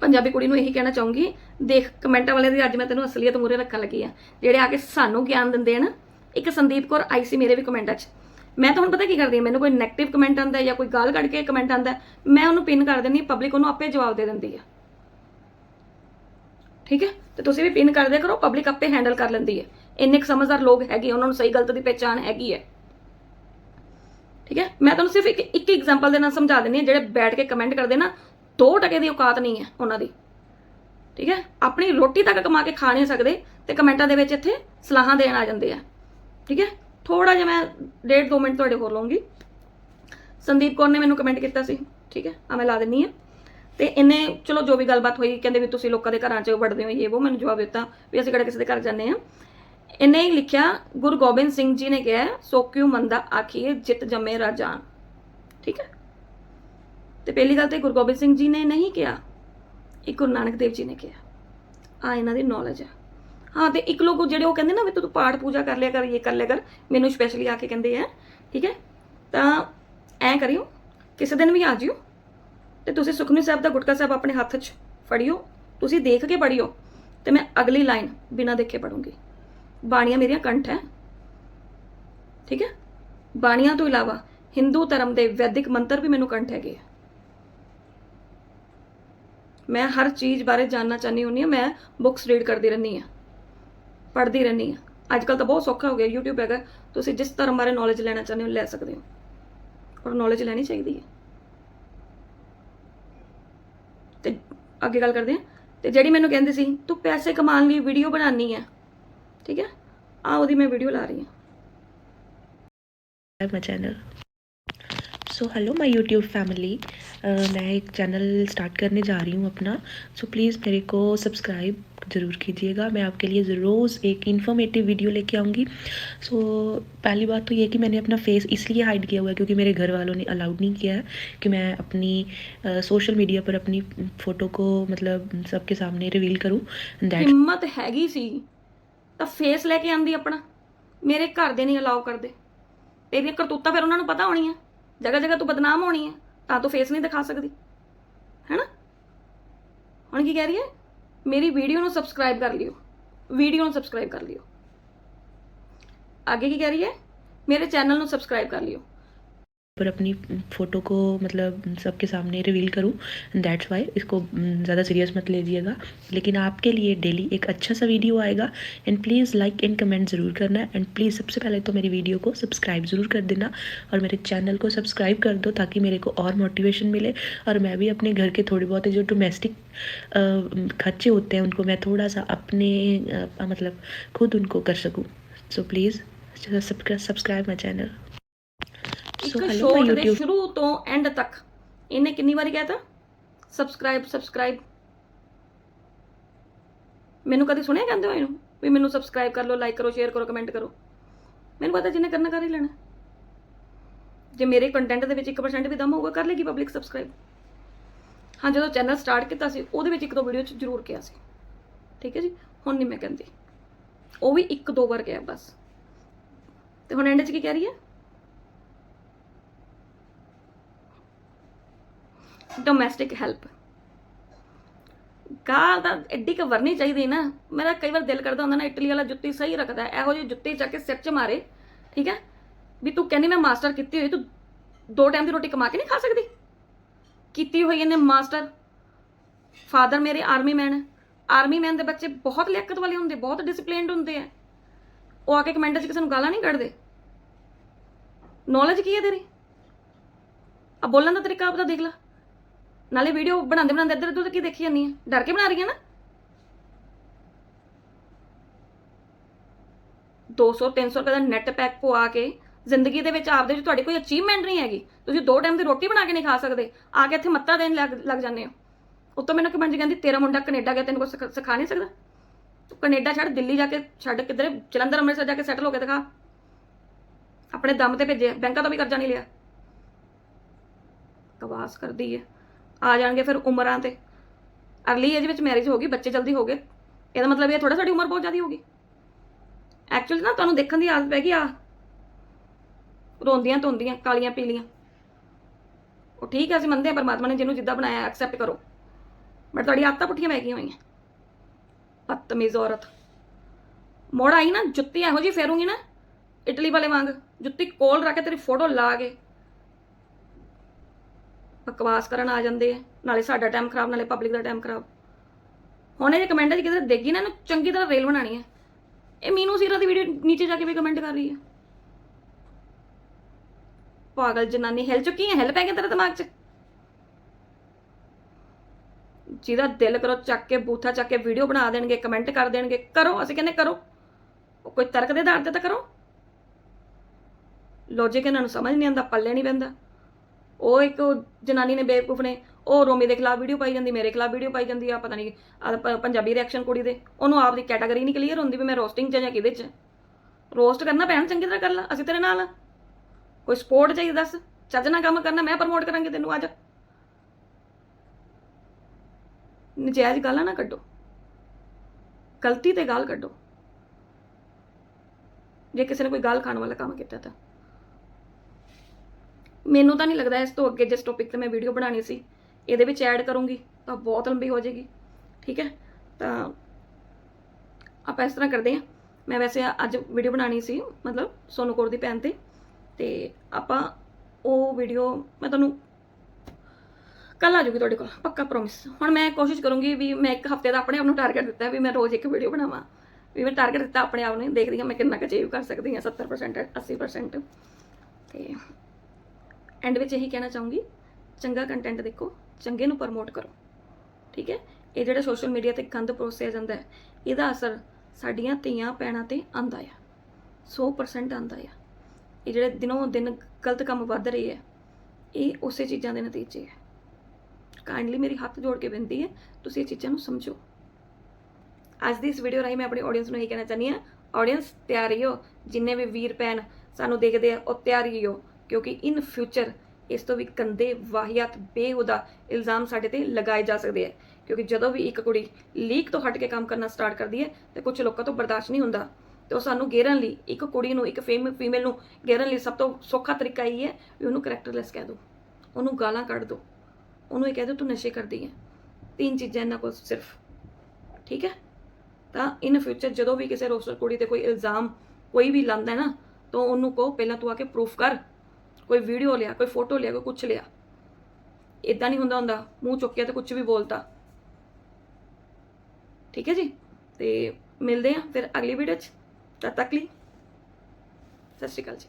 ਪੰਜਾਬੀ ਕੁੜੀ ਨੂੰ ਇਹੀ ਕਹਿਣਾ ਚਾਹੂੰਗੀ, ਦੇਖ, ਕਮੈਂਟਾਂ ਵਾਲਿਆਂ ਦੀ ਅੱਜ ਮੈਂ ਤੈਨੂੰ ਅਸਲੀਅਤ ਮੂਰੇ ਰੱਖਣ ਲੱਗੀ ਆ। ਜਿਹੜੇ ਆ ਕੇ ਸਾਨੂੰ ਗਿਆਨ ਦਿੰਦੇ ਆ ਨਾ, ਇੱਕ ਸੰਦੀਪ ਕੌਰ ਆਈ ਸੀ ਮੇਰੇ ਵੀ ਕਮੈਂਟਾਂ 'ਚ। ਮੈਂ ਤਾਂ ਹੁਣ ਪਤਾ ਕੀ ਕਰਦੀ ਹਾਂ ਮੈਨੂੰ ਕੋਈ 네ਗੇਟਿਵ ਕਮੈਂਟ ਆਂਦਾ ਜਾਂ ਕੋਈ ਗਾਲ ਕੱਢ ਕੇ ਕਮੈਂਟ ਆਂਦਾ ਮੈਂ ਉਹਨੂੰ ਪਿਨ ਕਰ ਦਿੰਦੀ ਪਬਲਿਕ ਉਹਨੂੰ ਆਪੇ ਜਵਾਬ ਦੇ ਦਿੰਦੀ ਆ। ਠੀਕ ਹੈ? ਤੇ ਤੁਸੀਂ ਵੀ ਪਿਨ ਕਰਦੇ ਕਰੋ ਪਬਲਿਕ ਆਪੇ ਹੈਂਡਲ ਕਰ ਲੈਂਦੀ ਹੈ। ਇੰਨੇ ਕੁ ਸਮਝਦਾਰ ਲੋਕ ਹੈਗੇ, ਉਹਨਾਂ ਨੂੰ ਸਹੀ ਗਲਤ ਦੀ ਪਹਿਚਾਣ ਹੈਗੀ ਹੈ। ਠੀਕ ਹੈ? ਮੈਂ ਤੁਹਾਨੂੰ ਸਿਰਫ ਇੱਕ ਇੱਕ ਐਗਜ਼ਾਮਪਲ ਦੇ ਨਾਲ ਸਮਝਾ ਦਿੰਦੀ ਹਾਂ, ਜਿਹੜੇ ਬੈਠ ਕੇ ਕਮੈਂਟ ਕਰਦੇ ਨਾ 2 ਟਕੇ ਦੀ ਔਕਾਤ ਨਹੀਂ ਹੈ ਉਹਨਾਂ ਦੀ। ਠੀਕ ਹੈ? ਆਪਣੀ ਰੋਟੀ ਤੱਕ ਕਮਾ ਕੇ ਖਾ ਨਹੀਂ ਸਕਦੇ ਤੇ ਕਮੈਂਟਾਂ ਦੇ ਵਿੱਚ ਇੱਥੇ ਸਲਾਹਾਂ ਦੇਣ ਆ ਜਾਂਦੇ ਆ। ਠੀਕ ਹੈ? ਥੋੜਾ ਜਿਹਾ ਮੈਂ ਡੇਢ ਦੋ ਮਿੰਟ ਤੁਹਾਡੇ ਹੋਰ ਲਵਾਂਗੀ ਸੰਦੀਪ ਕੌਰ ਨੇ ਮੈਨੂੰ ਕਮੈਂਟ ਕੀਤਾ ਸੀ। ਠੀਕ ਹੈ? ਆ ਮੈਂ ਲਾ ਦਿੰਨੀ ਆ। ਤੇ ਇਹਨੇ, ਚਲੋ ਜੋ ਵੀ ਗੱਲਬਾਤ ਹੋਈ, ਕਹਿੰਦੇ ਵੀ ਤੁਸੀਂ ਲੋਕਾਂ ਦੇ ਘਰਾਂ 'ਚ ਵੜਦੇ ਹੋ, ਇਹ ਉਹ ਮੈਨੂੰ ਜਵਾਬ ਦਿੱਤਾ ਵੀ ਅਸੀਂ ਕਿਹੜਾ ਕਿਸੇ ਦੇ ਘਰ ਜਾਂਦੇ ਆ ਇਹਨੇ ਹੀ ਲਿਖਿਆ, ਗੁਰੂ ਗੋਬਿੰਦ ਸਿੰਘ ਜੀ ਨੇ ਕਿਹਾ ਸੋ ਕਿਉ ਮੰਦਾ ਆਖੀਏ, ਜਿਤ ਜੰਮੇ ਰਾਜਾਨ ਠੀਕ ਹੈ? ਤੇ ਪਹਿਲੀ ਗੱਲ ਤੇ ਗੁਰੂ ਗੋਬਿੰਦ ਸਿੰਘ ਜੀ ਨੇ ਨਹੀਂ ਕਿਹਾ। ਇਹ ਗੁਰੂ ਨਾਨਕ ਦੇਵ ਜੀ ਨੇ ਕਿਹਾ। ਆ ਇਹਨਾਂ ਦੀ ਨੌਲੇਜ ਹੈ ਹਾਂ, ਤੇ ਇੱਕ ਲੋਕ ਜਿਹੜੇ ਉਹ ਕਹਿੰਦੇ ਨਾ ਵੀ ਤੂੰ ਪਾਠ ਪੂਜਾ ਕਰ ਲਿਆ ਕਰ, ਇਹ ਕਰ ਲਿਆ ਕਰ, ਮੈਨੂੰ ਸਪੈਸ਼ਲੀ ਆ ਕੇ ਕਹਿੰਦੇ ਆ, ਠੀਕ ਹੈ? ਤਾਂ ਐ ਕਰਿਓ, ਕਿਸੇ ਦਿਨ ਵੀ ਆ ਜਿਓ ਤੇ ਤੁਸੀਂ ਸੁਖਮਨੀ ਸਾਹਿਬ ਦਾ ਗੁਟਕਾ ਸਾਹਿਬ ਆਪਣੇ ਹੱਥ 'ਚ ਫੜਿਓ, ਤੁਸੀਂ ਦੇਖ ਕੇ ਪੜਿਓ ਤੇ ਮੈਂ ਅਗਲੀ ਲਾਈਨ ਬਿਨਾਂ ਦੇਖੇ ਪੜੂੰਗੀ ਬਾਣੀਆਂ ਮੇਰੀਆਂ ਕੰਠ ਹੈ, ਠੀਕ ਹੈ? ਬਾਣੀਆਂ ਤੋਂ ਇਲਾਵਾ ਹਿੰਦੂ ਧਰਮ ਦੇ ਵੈਦਿਕ ਮੰਤਰ ਵੀ ਮੈਨੂੰ ਕੰਠ ਹੈਗੇ ਆ। ਮੈਂ ਹਰ ਚੀਜ਼ ਬਾਰੇ ਜਾਨਣਾ ਚਾਹਨੀ ਹੁੰਨੀ ਆ ਮੈਂ ਬੁੱਕਸ ਰੀਡ ਕਰਦੀ ਰਹਿੰਦੀ ਆ ਪੜ੍ਹਦੀ ਰਹਿੰਦੀ ਆ ਅੱਜ ਕੱਲ ਤਾਂ ਬਹੁਤ ਸੌਖਾ ਹੋ ਗਿਆ, YouTube ਹੈਗਾ, ਤੁਸੀਂ ਜਿਸ ਧਰਮ ਬਾਰੇ ਨੌਲੇਜ ਲੈਣਾ ਚਾਹੁੰਦੇ ਹੋ, ਲੈ ਸਕਦੇ ਹੋ। ਔਰ ਨੌਲੇਜ ਲੈਣੀ ਚਾਹੀਦੀ ਹੈ। ਤੇ ਅੱਗੇ ਗੱਲ ਕਰਦੇ ਹਾਂ, ਤੇ ਜਿਹੜੀ ਮੈਨੂੰ ਕਹਿੰਦੀ ਸੀ, ਤੂੰ ਪੈਸੇ ਕਮਾਉਣ ਲਈ ਵੀਡੀਓ ਬਣਾਉਣੀ ਹੈ। ਠੀਕ ਹੈ? ਆ ਉਹਦੀ ਮੈਂ ਵੀਡੀਓ ਲਾ ਰਹੀ ਹਾਂ। My channel so hello my YouTube family मैं एक चैनल स्टार्ट करने जा रही हूँ अपना सो प्लीज़ मेरे को सब्सक्राइब ज़रूर कीजिएगा मैं आपके लिए रोज़ एक इन्फॉर्मेटिव वीडियो लेके आऊँगी सो पहली बात तो ये कि मैंने अपना फेस इसलिए हाइड किया हुआ है क्योंकि मेरे घर वालों ने अलाउड नहीं किया है कि मैं अपनी सोशल मीडिया पर अपनी फ़ोटो को मतलब सबके सामने रिवील करूँ दैट ਹਿੰਮਤ ਹੈਗੀ ਸੀ ਤਾਂ ਫੇਸ ਲੈ ਕੇ ਆਂਦੀ ਆਪਣਾ ਮੇਰੇ ਘਰ ਦੇ ਨਹੀਂ ਅਲਾਉ ਕਰਦੇ ਤੇਰੀਆਂ ਕਰਤੂਤਾਂ ਫਿਰ ਉਹਨਾਂ ਨੂੰ ਪਤਾ ਹੋਣੀਆਂ ਜਗ੍ਹਾ ਜਗ੍ਹਾ ਤੂੰ ਬਦਨਾਮ ਹੋਣੀ ਹੈ, ਤਾਂ ਤੂੰ ਫੇਸ ਨਹੀਂ ਦਿਖਾ ਸਕਦੀ। ਹੈਨਾ? ਹੁਣ ਕੀ ਕਹਿ ਰਹੀ ਹੈ? ਮੇਰੀ ਵੀਡੀਓ ਨੂੰ ਸਬਸਕ੍ਰਾਈਬ ਕਰ ਲਿਓ। ਵੀਡੀਓ ਨੂੰ ਸਬਸਕ੍ਰਾਈਬ ਕਰ ਲਿਓ। ਅੱਗੇ ਕੀ ਕਹਿ ਰਹੀ ਹੈ? ਮੇਰੇ ਚੈਨਲ ਨੂੰ ਸਬਸਕ੍ਰਾਈਬ ਕਰ ਲਿਓ। पर अपनी फ़ोटो को मतलब सबके सामने रिवील करूँ दैट्स वाई इसको ज़्यादा सीरियस मत लीजिएगा लेकिन आपके लिए डेली एक अच्छा सा वीडियो आएगा and please like and comment ज़रूर करना एंड प्लीज़ सबसे पहले तो मेरी वीडियो को सब्सक्राइब ज़रूर कर देना, और मेरे चैनल को सब्सक्राइब कर दो, ताकि मेरे को और मोटिवेशन मिले, और मैं भी अपने घर के थोड़े बहुत जो डोमेस्टिक खर्चे होते हैं, उनको मैं थोड़ा सा अपने मतलब खुद उनको कर सकूँ। So please subscribe my channel ਇੱਕ ਸ਼ੋਰਟ ਦੇ ਸ਼ੁਰੂ ਤੋਂ ਐਂਡ ਤੱਕ। ਇਹਨੇ ਕਿੰਨੀ ਵਾਰੀ ਕਹਿਤਾ? ਸਬਸਕ੍ਰਾਈਬ ਸਬਸਕ੍ਰਾਈਬ ਮੈਨੂੰ ਕਦੇ ਸੁਣਿਆ ਕਹਿੰਦੇ ਹੋ ਇਹਨੂੰ? ਵੀ ਮੈਨੂੰ ਸਬਸਕ੍ਰਾਈਬ ਕਰ ਲਓ ਲਾਈਕ ਕਰੋ ਸ਼ੇਅਰ ਕਰੋ ਕਮੈਂਟ ਕਰੋ। ਮੈਨੂੰ ਪਤਾ ਜਿੰਨੇ ਕਰਨਾ ਕਰ ਹੀ ਲੈਣਾ? ਜੇ ਮੇਰੇ ਕੰਟੈਂਟ ਦੇ ਵਿੱਚ 1% ਵੀ ਦਮ ਹੋਊਗਾ ਕਰ ਲੇਗੀ ਪਬਲਿਕ ਸਬਸਕ੍ਰਾਈਬ ਹਾਂ ਜਦੋਂ ਚੈਨਲ ਸਟਾਰਟ ਕੀਤਾ ਸੀ ਉਹਦੇ ਵਿੱਚ ਇੱਕ ਦੋ ਵੀਡੀਓ 'ਚ ਜ਼ਰੂਰ ਕਿਹਾ ਸੀ। ਠੀਕ ਹੈ ਜੀ? ਹੁਣ ਨਹੀਂ ਮੈਂ ਕਹਿੰਦੀ। ਉਹ ਵੀ ਇੱਕ ਦੋ ਵਾਰ ਕਿਹਾ ਬਸ। ਤੇ ਹੁਣ ਐਂਡ 'ਚ ਕੀ ਕਹਿ ਰਹੀ ਹੈ? ਡੋਮੈਸਟਿਕ ਹੈਲਪ ਗਾਲ ਤਾਂ ਐਡੀ ਕ ਵਰਨੀ ਚਾਹੀਦੀ ਨਾ, ਮੇਰਾ ਕਈ ਵਾਰ ਦਿਲ ਕਰਦਾ ਹੁੰਦਾ ਨਾ ਇਟਲੀ ਵਾਲਾ ਜੁੱਤੀ ਸਹੀ ਰੱਖਦਾ, ਇਹੋ ਜਿਹੀ ਜੁੱਤੀ ਚੱਕ ਕੇ ਸਿਰ 'ਚ ਮਾਰੇ, ਠੀਕ ਹੈ? ਵੀ ਤੂੰ ਕਹਿੰਦੀ ਮੈਂ ਮਾਸਟਰ ਕੀਤੀ ਹੋਈ, ਤੂੰ ਦੋ ਟਾਈਮ ਦੀ ਰੋਟੀ ਕਮਾ ਕੇ ਨਹੀਂ ਖਾ ਸਕਦੀ? ਕੀਤੀ ਹੋਈ ਇਹਨੇ ਮਾਸਟਰ, ਫਾਦਰ ਮੇਰੇ ਆਰਮੀ ਮੈਨ ਆਰਮੀ ਮੈਨ ਦੇ ਬੱਚੇ ਬਹੁਤ ਲਿਆਕਤ ਵਾਲੇ ਹੁੰਦੇ, ਬਹੁਤ ਡਿਸਪਲਿਨਡ ਹੁੰਦੇ ਆ। ਉਹ ਆ ਕੇ ਕਮੈਂਟ 'ਚ ਕਿਸੇ ਨੂੰ ਗਾਲਾਂ ਨਹੀਂ ਕੱਢਦੇ। ਨੌਲੇਜ ਕੀ ਹੈ ਤੇਰੀ? ਆ ਬੋਲਣ ਦਾ ਤਰੀਕਾ ਆਪਦਾ ਦੇਖ ਲੈ। ਨਾਲੇ ਵੀਡੀਓ ਬਣਾਉਂਦੇ ਬਣਾਉਂਦੇ ਇੱਧਰ ਉੱਧਰ ਕੀ ਦੇਖੀ ਜਾਂਦੀ ਹੈ ਡਰ ਕੇ ਬਣਾ ਰਹੀ ਹੈ ਨਾ? 200 300 ਰੁਪਏ ਦਾ ਨੈਟ ਪੈਕ ਪਵਾ ਕੇ ਜ਼ਿੰਦਗੀ ਦੇ ਵਿੱਚ ਆਪਦੇ ਵਿੱਚ ਤੁਹਾਡੀ ਕੋਈ ਅਚੀਵਮੈਂਟ ਨਹੀਂ ਹੈਗੀ। ਤੁਸੀਂ ਦੋ ਟਾਈਮ ਦੀ ਰੋਟੀ ਬਣਾ ਕੇ ਨਹੀਂ ਖਾ ਸਕਦੇ। ਆ ਕੇ ਇੱਥੇ ਮੱਤਾ ਦੇਣ ਲੱਗ ਲੱਗ ਜਾਂਦੇ ਹੋ। ਉੱਤੋਂ ਮੈਨੂੰ ਕਮੈਂਟ ਕਹਿੰਦੀ ਤੇਰਾ ਮੁੰਡਾ ਕੈਨੇਡਾ ਗਿਆ, ਤੈਨੂੰ ਕੁਛ ਸਿਖਾ- ਸਿਖਾ ਨਹੀਂ ਸਕਦਾ? ਤੂੰ ਕੈਨੇਡਾ ਛੱਡ, ਦਿੱਲੀ ਜਾ ਕੇ ਛੱਡ ਕਿਧਰੇ? ਜਲੰਧਰ, ਅੰਮ੍ਰਿਤਸਰ ਜਾ ਕੇ ਸੈਟਲ ਹੋ ਕੇ ਦਿਖਾ। ਆਪਣੇ ਦਮ ਤੇ ਭੇਜਿਆ ਬੈਂਕਾਂ ਤੋਂ ਵੀ ਕਰਜ਼ਾ ਨਹੀਂ ਲਿਆ। ਕਵਾਸ ਕਰਦੀ ਹੈ ਆ ਜਾਣਗੇ ਫਿਰ ਉਮਰਾਂ ਤੇ। ਅਰਲੀ ਏਜ ਵਿੱਚ ਮੈਰਿਜ ਹੋ ਗਈ, ਬੱਚੇ ਜਲਦੀ ਹੋ ਗਏ। ਇਹਦਾ ਮਤਲਬ ਇਹ ਥੋੜਾ ਸਾਡੀ ਉਮਰ ਬਹੁਤ ਜ਼ਿਆਦਾ ਹੋ ਗਈ। ਐਕਚੁਅਲੀ ਨਾ ਤੁਹਾਨੂੰ ਦੇਖਣ ਦੀ ਆਦਤ ਪੈ ਗਈ ਆ। ਰੋਂਦੀਆਂ ਧੋਂਦੀਆਂ, ਕਾਲੀਆਂ ਪੀਲੀਆਂ। ਉਹ ਠੀਕ ਹੈ ਅਸੀਂ ਮੰਨਦੇ ਹਾਂ ਪਰਮਾਤਮਾ ਨੇ ਜਿਹਨੂੰ ਜਿੱਦਾਂ ਬਣਾਇਆ ਐਕਸੈਪਟ ਕਰੋ। ਬਟ ਤੁਹਾਡੀ ਆਦਤਾਂ ਪੁੱਠੀਆਂ ਪੈ ਗਈਆਂ ਹੋਈਆਂ। ਬਦਤਮੀਜ਼ ਔਰਤ। ਮੋੜ ਆਈ ਨਾ, ਜੁੱਤੀ ਇਹੋ ਜੀ ਫੇਰੂੰਗੀ ਨਾ, ਇਟਲੀ ਵਾਲੇ ਵਾਂਗ, ਜੁੱਤੀ ਕੋਲ ਰੱਖ ਕੇ ਤੇਰੀ ਫੋਟੋ ਲਾ ਕੇ ਬਕਵਾਸ ਕਰਨ ਆ ਜਾਂਦੇ ਆ। ਨਾਲੇ ਸਾਡਾ ਟਾਈਮ ਖਰਾਬ, ਨਾਲੇ ਪਬਲਿਕ ਦਾ ਟਾਈਮ ਖਰਾਬ। ਹੁਣ ਇਹ ਕਮੈਂਟ 'ਚ ਕਿਤੇ ਦੇਖੀ ਨਾ, ਇਹਨੂੰ ਚੰਗੀ ਤਰ੍ਹਾਂ ਰੇਲ ਬਣਾਣੀ ਹੈ ਇਹ ਮੀਨੂ ਸੀਰਾ ਦੀ ਵੀਡੀਓ ਨੀਚੇ ਜਾ ਕੇ ਵੀ ਕਮੈਂਟ ਕਰ ਰਹੀ ਹੈ ਪਾਗਲ ਜਨਾਨੀ, ਹਿਲ ਚੁੱਕੀ ਹੈ ਹਿਲ ਪੈ ਗਿਆ ਤੇਰੇ ਦਿਮਾਗ 'ਚ? ਜਿਹਦਾ ਦਿਲ ਕਰੋ ਚੱਕ ਕੇ ਬੂਥਾ ਚੱਕ ਕੇ ਵੀਡੀਓ ਬਣਾ ਦੇਣਗੇ ਕਮੈਂਟ ਕਰ ਦੇਣਗੇ, ਕਰੋ, ਅਸੀਂ ਕਹਿੰਦੇ ਕਰੋ। ਉਹ ਕੋਈ ਤਰਕ ਦੇ ਆਧਾਰ ਤੇ ਤਾਂ ਕਰੋ। ਲੌਜੀਕ ਇਹਨਾਂ ਨੂੰ ਸਮਝ ਨਹੀਂ ਆਉਂਦਾ, ਪੱਲੇ ਨਹੀਂ ਪੈਂਦਾ। ਉਹ ਇੱਕ ਜਨਾਨੀ ਨੇ ਬੇਵਕੂਫ ਨੇ, ਉਹ ਰੋਮੀ ਦੇ ਖਿਲਾਫ ਵੀਡੀਓ ਪਾਈ ਜਾਂਦੀ, ਮੇਰੇ ਖਿਲਾਫ ਵੀਡੀਓ ਪਾਈ ਜਾਂਦੀ ਆ, ਪਤਾ ਨਹੀਂ ਪੰਜਾਬੀ ਰਿਐਕਸ਼ਨ ਕੁੜੀ ਦੇ। ਉਹਨੂੰ ਆਪ ਦੀ ਕੈਟਾਗਰੀ ਨਹੀਂ ਕਲੀਅਰ ਹੁੰਦੀ ਵੀ ਮੈਂ ਰੋਸਟਿੰਗ 'ਚ ਜਾਂ ਕਿਹਦੇ 'ਚ। ਰੋਸਟ ਕਰਨਾ ਭੈਣ, ਚੰਗੀ ਤਰ੍ਹਾਂ ਕਰ ਲੈ, ਅਸੀਂ ਤੇਰੇ ਨਾਲ ਕੋਈ ਸਪੋਰਟ ਚਾਹੀਦਾ ਦੱਸ, ਚੱਜ ਨਾਲ ਕੰਮ ਕਰਨਾ, ਮੈਂ ਪ੍ਰਮੋਟ ਕਰਾਂਗੀ ਤੈਨੂੰ ਅੱਜ। ਨਜਾਇਜ਼ ਗਾਲਾਂ ਨਾ ਕੱਢੋ। ਗਲਤੀ ਤੇ ਗਾਲ ਕੱਢੋ। ਜੇ ਕਿਸੇ ਨੇ ਕੋਈ ਗਾਲ ਖਾਣ ਵਾਲਾ ਕੰਮ ਕੀਤਾ ਤਾਂ। ਮੈਨੂੰ ਤਾਂ ਨਹੀਂ ਲੱਗਦਾ ਇਸ ਤੋਂ ਅੱਗੇ ਜਿਸ ਟੌਪਿਕ ਤੇ ਮੈਂ ਵੀਡੀਓ ਬਣਾਣੀ ਸੀ, ਇਹਦੇ ਵਿੱਚ ਐਡ ਕਰੂੰਗੀ, ਤਾਂ ਬਹੁਤ ਲੰਬੀ ਹੋ ਜਾਏਗੀ, ਠੀਕ ਹੈ? ਤਾਂ ਆਪਾਂ ਇਸ ਤਰ੍ਹਾਂ ਕਰਦੇ ਹਾਂ। ਮੈਂ ਵੈਸੇ ਅੱਜ ਵੀਡੀਓ ਬਣਾਣੀ ਸੀ, ਮਤਲਬ ਸੋਨੂ ਕੌਰ ਦੀ ਪੈਨ ਤੇ ਤੇ ਆਪਾਂ ਉਹ ਵੀਡੀਓ ਮੈਂ ਤੁਹਾਨੂੰ ਕੱਲ ਆ ਜੂਗੀ ਤੁਹਾਡੇ ਕੋਲ, ਪੱਕਾ ਪ੍ਰੋਮਿਸ ਹੁਣ ਮੈਂ ਕੋਸ਼ਿਸ਼ ਕਰੂੰਗੀ ਵੀ ਮੈਂ ਇੱਕ ਹਫ਼ਤੇ ਦਾ ਆਪਣੇ ਆਪ ਨੂੰ ਟਾਰਗੇਟ ਦਿੱਤਾ ਵੀ ਮੈਂ ਰੋਜ਼ ਇੱਕ ਵੀਡੀਓ ਬਣਾਵਾਂ। ਵੀ ਮੈਂ ਟਾਰਗੇਟ ਦਿੱਤਾ ਆਪਣੇ ਆਪ ਨੂੰ, ਦੇਖਦੀ ਹਾਂ ਮੈਂ ਕਿੰਨਾ ਕੁ ਅਚੀਵ ਕਰ ਸਕਦੀ ਹਾਂ 70% 80% ਤੇ ਐਂਡ ਵਿੱਚ ਇਹੀ ਕਹਿਣਾ ਚਾਹੂੰਗੀ, ਚੰਗਾ ਕੰਟੈਂਟ ਦੇਖੋ, ਚੰਗੇ ਨੂੰ ਪ੍ਰਮੋਟ ਕਰੋ, ਠੀਕ ਹੈ? ਇਹ ਜਿਹੜਾ ਸੋਸ਼ਲ ਮੀਡੀਆ ਤੇ ਗੰਦ ਪਰੋਸਿਆ ਜਾਂਦਾ ਹੈ, ਇਹਦਾ ਅਸਰ ਸਾਡੀਆਂ ਧੀਆਂ ਪੈਣਾ ਤੇ ਆਂਦਾ ਆ 100% ਆਂਦਾ ਆ। ਇਹ ਜਿਹੜੇ ਦਿਨੋਂ ਦਿਨ ਗਲਤ ਕੰਮ ਵੱਧ ਰਹੇ ਹੈ ਇਹ ਉਸੇ ਚੀਜ਼ਾਂ ਦੇ ਨਤੀਜੇ ਹੈ ਕਾਈਂਡਲੀ ਮੇਰੀ ਹੱਥ ਜੋੜ ਕੇ ਬੇਨਤੀ ਹੈ, ਤੁਸੀਂ ਇਹ ਚੀਜ਼ਾਂ ਨੂੰ ਸਮਝੋ। ਅੱਜ ਦੀ ਇਸ ਵੀਡੀਓ ਰਾਹੀਂ ਮੈਂ ਆਪਣੇ ਆਡੀਅנס ਨੂੰ ਇਹ ਕਹਿਣਾ ਚਾਹੁੰਦੀ ਆ ਆਡੀਅנס ਤਿਆਰ ਹੋ ਜਿੰਨੇ ਵੀ ਵੀਰ ਪੈਨ ਸਾਨੂੰ ਦੇਖਦੇ ਆ, ਉਹ ਤਿਆਰ ਹੋ। ਕਿਉਂਕਿ ਇਨ ਫਿਊਚਰ ਇਸ ਤੋਂ ਵੀ ਕੰਦੇ ਵਾਹਿਯਾਤ ਬੇਹੁਦਾ ਇਲਜ਼ਾਮ ਸਾਡੇ ਤੇ ਲਗਾਏ ਜਾ ਸਕਦੇ ਆ। ਕਿਉਂਕਿ ਜਦੋਂ ਵੀ ਇੱਕ ਕੁੜੀ ਲੀਕ ਤੋਂ ਹਟ ਕੇ ਕੰਮ ਕਰਨਾ ਸਟਾਰਟ ਕਰਦੀ ਹੈ, ਤੇ ਕੁਝ ਲੋਕਾਂ ਤੋਂ ਬਰਦਾਸ਼ਤ ਨਹੀਂ ਹੁੰਦਾ। ਤੇ ਉਹ ਸਾਨੂੰ ਗੇਰਨ ਲਈ, ਇੱਕ ਕੁੜੀ ਨੂੰ, ਇੱਕ ਫੇਮ ਫੀਮੇਲ ਨੂੰ ਗੇਰਨ ਲਈ ਸਭ ਤੋਂ ਸੌਖਾ ਤਰੀਕਾ ਇਹ ਹੈ ਵੀ ਉਹਨੂੰ ਕਰੈਕਟਰਲੈਸ ਕਹਿ ਦਿਓ ਉਹਨੂੰ ਗਾਲਾਂ ਕੱਢ ਦਿਓ ਉਹਨੂੰ ਇਹ ਕਹਿ ਦਿਓ ਤੂੰ ਨਸ਼ੇ ਕਰਦੀ ਹੈ। ਤਿੰਨ ਚੀਜ਼ਾਂ ਇਹਨਾਂ ਕੋਲ ਸਿਰਫ। ਠੀਕ ਹੈ? ਤਾਂ ਇਨ ਫਿਊਚਰ ਜਦੋਂ ਵੀ ਕਿਸੇ ਰੋਸਟਰ ਕੁੜੀ ਤੇ ਕੋਈ ਇਲਜ਼ਾਮ ਕੋਈ ਵੀ ਲਾਉਂਦਾ ਹੈ ਨਾ, ਤਾਂ ਉਹਨੂੰ ਕਹੋ, ਪਹਿਲਾਂ ਤੂੰ ਆ ਕੇ ਪ੍ਰੂਫ ਕਰ ਕੋਈ ਵੀਡੀਓ ਲਿਆ, ਕੋਈ ਫੋਟੋ ਲਿਆ, ਕੋਈ ਕੁਝ ਲਿਆ। ਇਦਾਂ ਨਹੀਂ ਹੁੰਦਾ ਹੁੰਦਾ। ਮੂੰਹ ਚੁੱਕਿਆ ਤੇ ਕੁਝ ਵੀ ਬੋਲਤਾ। ਠੀਕ ਹੈ ਜੀ? ਤੇ ਮਿਲਦੇ ਆ ਫਿਰ ਅਗਲੀ ਵੀਡੀਓ 'ਚ। ਤਦ ਤੱਕ ਲਈ। ਸਤਿ ਸ਼੍ਰੀ ਅਕਾਲ ਜੀ।